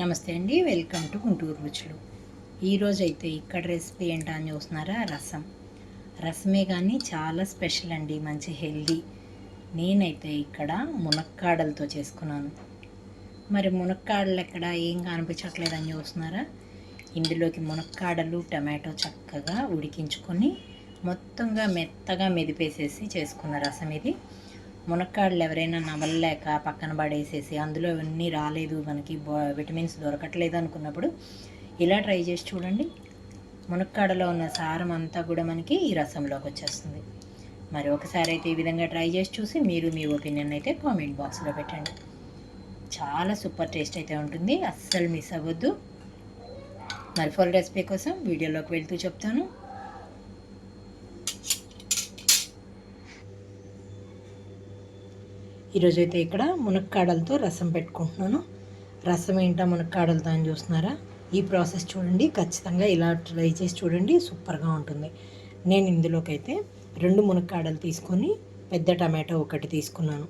నమస్తే అండి welcome to Guntur రుచులు. ఈరోజు అయితే ఇక్కడ రెసిపీ ఏంటా అని చూస్తున్నారా? రసం. రసమే కానీ చాలా స్పెషల్ అండి మంచి హెల్దీ. నేనైతే ఇక్కడ మునక్కాడలతో చేసుకున్నాను. మరి మునక్కాడలు ఎక్కడ? ఏం కనిపించట్లేదని చూస్తున్నారా? ఇందులోకి మునక్కాడలు టమాటో చక్కగా ఉడికించుకొని మొత్తంగా మెత్తగా మెదిపేసేసి చేసుకున్న రసం ఇది. మునక్కాడలు ఎవరైనా నవలలేక పక్కన పడేసేసి అందులో ఇవన్నీ రాలేదు మనకి విటమిన్స్ దొరకట్లేదు అనుకున్నప్పుడు ఇలా ట్రై చేసి చూడండి. మునక్కాడలో ఉన్న సారం అంతా కూడా మనకి ఈ రసంలోకి వచ్చేస్తుంది. మరి ఒకసారి అయితే ఈ విధంగా ట్రై చేసి చూసి మీరు మీ ఒపీనియన్ అయితే కామెంట్ బాక్స్లో పెట్టండి. చాలా సూపర్ టేస్ట్ అయితే ఉంటుంది. అస్సలు మిస్ అవ్వద్దు. మరి ఫుల్ రెసిపీ కోసం వీడియోలోకి వెళ్తూ చెప్తాను. ఈరోజు అయితే ఇక్కడ మునక్కాడలతో రసం పెట్టుకుంటున్నాను. రసం ఏంటా మునక్కాడలతో అని చూస్తున్నారా? ఈ ప్రాసెస్ చూడండి ఖచ్చితంగా ఇలా ట్రై చేసి చూడండి సూపర్గా ఉంటుంది. నేను ఇందులోకి అయితే రెండు మునక్కాడలు తీసుకొని పెద్ద టమాటో ఒకటి తీసుకున్నాను.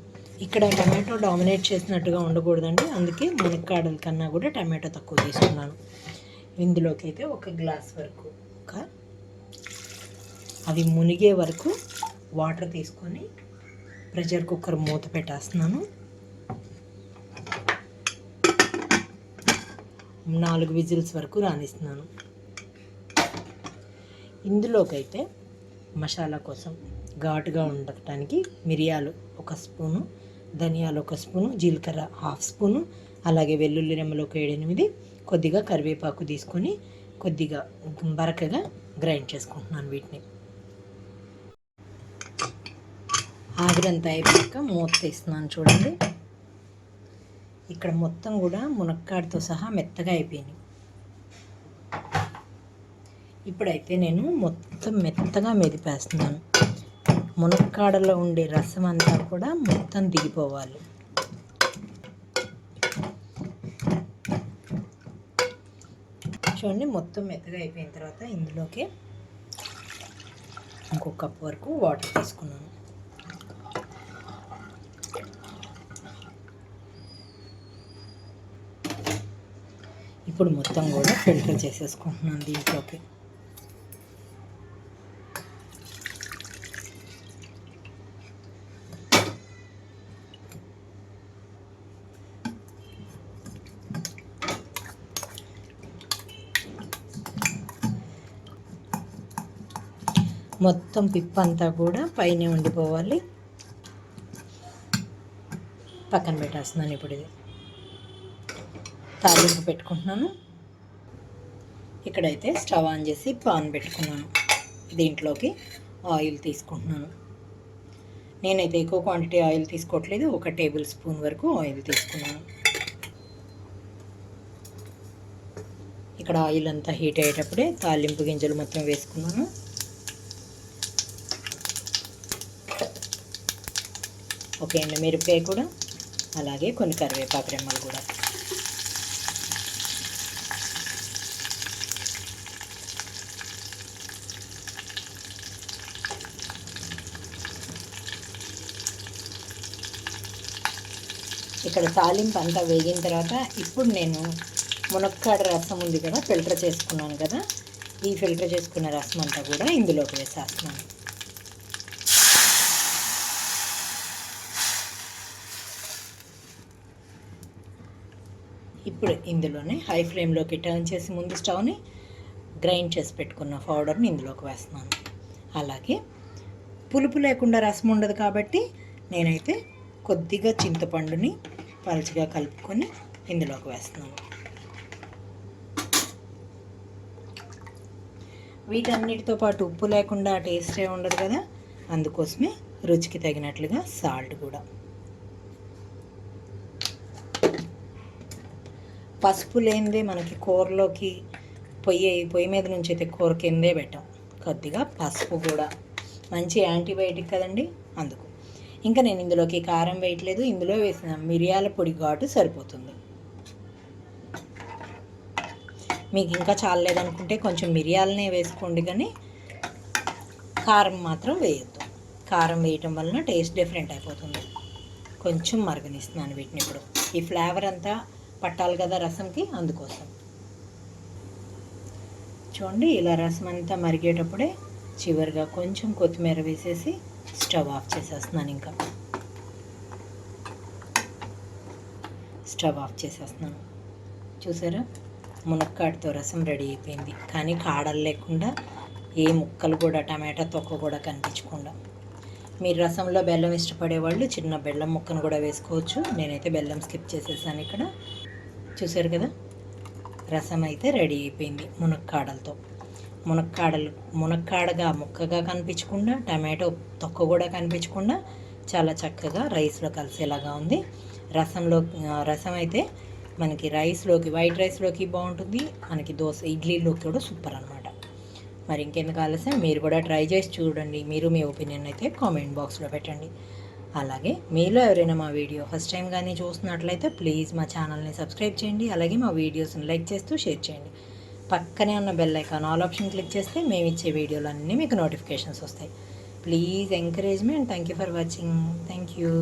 ఇక్కడ టమాటో డామినేట్ చేసినట్టుగా ఉండకూడదండి అందుకే మునక్కాడల కన్నా కూడా టమాటో తక్కువ తీసుకున్నాను. ఇందులోకి అయితే ఒక గ్లాస్ వరకు ఒక అవి మునిగే వరకు వాటర్ తీసుకొని ప్రెషర్ కుక్కర్ మూత పెట్టేస్తున్నాను. నాలుగు విజిల్స్ వరకు రాణిస్తున్నాను ఇందులోకైతే మసాలా కోసం ఘాటుగా ఉండటానికి మిరియాలు ఒక స్పూను ధనియాలు ఒక స్పూను జీలకర్ర హాఫ్ స్పూను అలాగే వెల్లుల్లి రెమ్మలు ఒక ఏడెనిమిది కొద్దిగా కరివేపాకు తీసుకొని కొద్దిగా బరకగా గ్రైండ్ చేసుకుంటున్నాను వీటిని. ఆవిరంతా అయిపోయాక మూత తీస్తున్నాను చూడండి. ఇక్కడ మొత్తం కూడా మునక్కాడతో సహా మెత్తగా అయిపోయినాయి. ఇప్పుడైతే నేను మొత్తం మెత్తగా మెదిపేస్తున్నాను. మునక్కాడలో ఉండే రసం అంతా కూడా మొత్తం దిగిపోవాలి. చూడండి మొత్తం మెత్తగా అయిపోయిన తర్వాత ఇందులోకి ఇంకొక కప్ వరకు వాటర్ తీసుకున్నాను. ఇప్పుడు మొత్తం కూడా ఫిల్టర్ చేసేసుకుంటున్నాను దీంట్లోకి. మొత్తం పిప్ అంతా కూడా పైన ఉండిపోవాలి. పక్కన పెట్టేస్తున్నాను ఇప్పుడు ఇది. తాలింపు పెట్టుకుంటున్నాను. ఇక్కడైతే స్టవ్ ఆన్ చేసి పాన్ పెట్టుకున్నాను. దీంట్లోకి ఆయిల్ తీసుకుంటున్నాను. నేనైతే ఎక్కువ క్వాంటిటీ ఆయిల్ తీసుకోవట్లేదు. ఒక టేబుల్ స్పూన్ వరకు ఆయిల్ తీసుకున్నాను. ఇక్కడ ఆయిల్ అంతా హీట్ అయ్యేటప్పుడే తాలింపు గింజలు మొత్తం వేసుకున్నాను. ఒక ఎండుమిరపకాయ కూడా అలాగే కొన్ని కరివేపాకు రెమ్మలు కూడా. ఇక్కడ తాలింపు అంతా వేగిన తర్వాత ఇప్పుడు నేను మునక్కాడ రసం ఉంది కదా ఫిల్టర్ చేసుకున్నాను కదా ఈ ఫిల్టర్ చేసుకున్న రసం అంతా కూడా ఇందులోకి వేసేస్తున్నాను. ఇప్పుడు ఇందులోనే హై ఫ్లేమ్లోకి టర్న్ చేసి ముందు స్టవ్ని గ్రైండ్ చేసి పెట్టుకున్న పౌడర్ని ఇందులోకి వేస్తున్నాను. అలాగే పులుపు లేకుండా రసం ఉండదు కాబట్టి నేనైతే కొద్దిగా చింతపండుని పలుచగా కలుపుకొని ఇందులోకి వేస్తున్నాను వీటన్నిటితో పాటు ఉప్పు లేకుండా టేస్టే ఉండదు కదా? అందుకోసమే రుచికి తగినట్లుగా సాల్ట్ కూడా. పసుపు లేనిదే మనకి కూరలోకి పొయ్యి పొయ్యి మీద నుంచి అయితే కూర కిందే పెట్టాం. కొద్దిగా పసుపు కూడా. మంచి యాంటీబయాటిక్ కదండి? అందుకు ఇంకా నేను ఇందులోకి కారం వేయట్లేదు. ఇందులో వేసిన మిరియాల పొడి ఘాటు సరిపోతుంది. మీకు ఇంకా చాలలేదనుకుంటే కొంచెం మిరియాలనే వేసుకోండి కానీ కారం మాత్రం వేయొద్దు. కారం వేయటం వలన టేస్ట్ డిఫరెంట్ అయిపోతుంది. కొంచెం మరగనిస్తున్నాను వీటిని ఇప్పుడు. ఈ ఫ్లేవర్ అంతా పట్టాలి కదా రసంకి అందుకోసం. చూడండి ఇలా రసం అంతా మరిగేటప్పుడే చివరిగా కొంచెం కొత్తిమీర వేసేసి స్టవ్ ఆఫ్ చేసేస్తున్నాను ఇంకా. స్టవ్ ఆఫ్ చేసేస్తున్నాను. చూసారా? మునక్కాడతో రసం రెడీ అయిపోయింది. కానీ కాడలు లేకుండా ఏ ముక్కలు కూడా టమాటా తొక్క కూడా కనిపించకుండా. మీరు రసంలో బెల్లం ఇష్టపడే వాళ్ళు చిన్న బెల్లం ముక్కను కూడా వేసుకోవచ్చు. నేనైతే బెల్లం స్కిప్ చేసేసాను ఇక్కడ. చూసారు కదా? రసం అయితే రెడీ అయిపోయింది మునక్కాడలతో. మునక్కాడలు. మునక్కాడగా ముక్కగా కనిపించకుండా టమాటో తొక్క కూడా కనిపించకుండా చాలా చక్కగా రైస్లో కలిసేలాగా ఉంది. రసంలో రసం అయితే మనకి రైస్లోకి వైట్ రైస్లోకి బాగుంటుంది. మనకి దోశ ఇడ్లీలోకి కూడా సూపర్ అనమాట మరి ఇంకెందుకు ఆలస్యం? మీరు కూడా ట్రై చేసి చూడండి. మీరు మీ ఒపీనియన్ అయితే కామెంట్ బాక్స్లో పెట్టండి. అలాగే మీలో ఎవరైనా మా వీడియో ఫస్ట్ టైం కానీ చూస్తున్నట్లయితే ప్లీజ్ మా ఛానల్ని సబ్స్క్రైబ్ చేయండి. అలాగే మా వీడియోస్ని లైక్ చేస్తూ షేర్ చేయండి. పక్కనే ఉన్న bell icon all option click చేస్తే మేము ఇచ్చే వీడియోలు అన్నీ మీకు నోటిఫికేషన్స్ వస్తాయి. Please encouragement thank you for watching thank you